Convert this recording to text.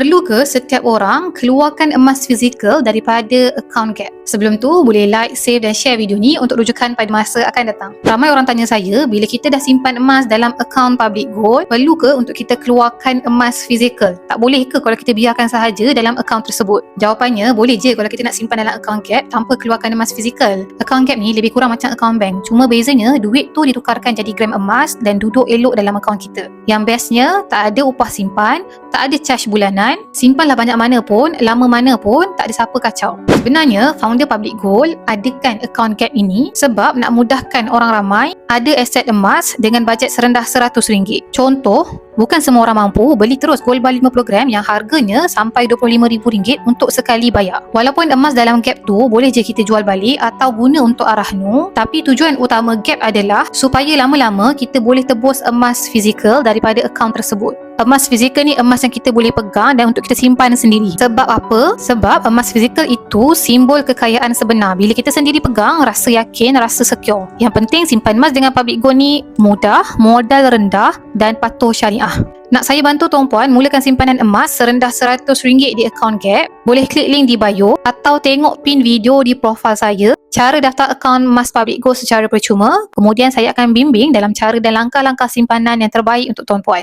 Perlu ke setiap orang keluarkan emas fizikal daripada account Gap? Sebelum tu, boleh like, save dan share video ni untuk rujukan pada masa akan datang. Ramai orang tanya saya, bila kita dah simpan emas dalam account public gold, perlu ke untuk kita keluarkan emas fizikal? Tak boleh ke kalau kita biarkan sahaja dalam account tersebut? Jawapannya, boleh je kalau kita nak simpan dalam account Gap tanpa keluarkan emas fizikal. Account Gap ni lebih kurang macam account bank. Cuma bezanya, duit tu ditukarkan jadi gram emas dan duduk elok dalam account kita. Yang bestnya, tak ada upah simpan, tak ada charge bulanan, simpanlah banyak mana pun, lama mana pun, tak ada siapa kacau. Sebenarnya, founder Public Gold adakan account gap ini sebab nak mudahkan orang ramai ada aset emas dengan bajet serendah RM100. Contoh, bukan semua orang mampu beli terus gold bar 50 gram yang harganya sampai RM25,000 untuk sekali bayar. Walaupun emas dalam gap tu boleh je kita jual balik atau guna untuk arah nu, tapi tujuan utama gap adalah supaya lama-lama kita boleh tebus emas fizikal daripada akaun tersebut. Emas fizikal ni emas yang kita boleh pegang dan untuk kita simpan sendiri. Sebab apa? Sebab emas fizikal itu simbol kekayaan sebenar. Bila kita sendiri pegang, rasa yakin, rasa secure. Yang penting simpan emas dengan public gold ni mudah, modal rendah dan patuh syariah. Nak saya bantu tuan puan mulakan simpanan emas serendah RM100 di akaun Gap, boleh klik link di bio atau tengok pin video di profil saya cara daftar akaun emas public gold secara percuma. Kemudian saya akan bimbing dalam cara dan langkah-langkah simpanan yang terbaik untuk tuan puan.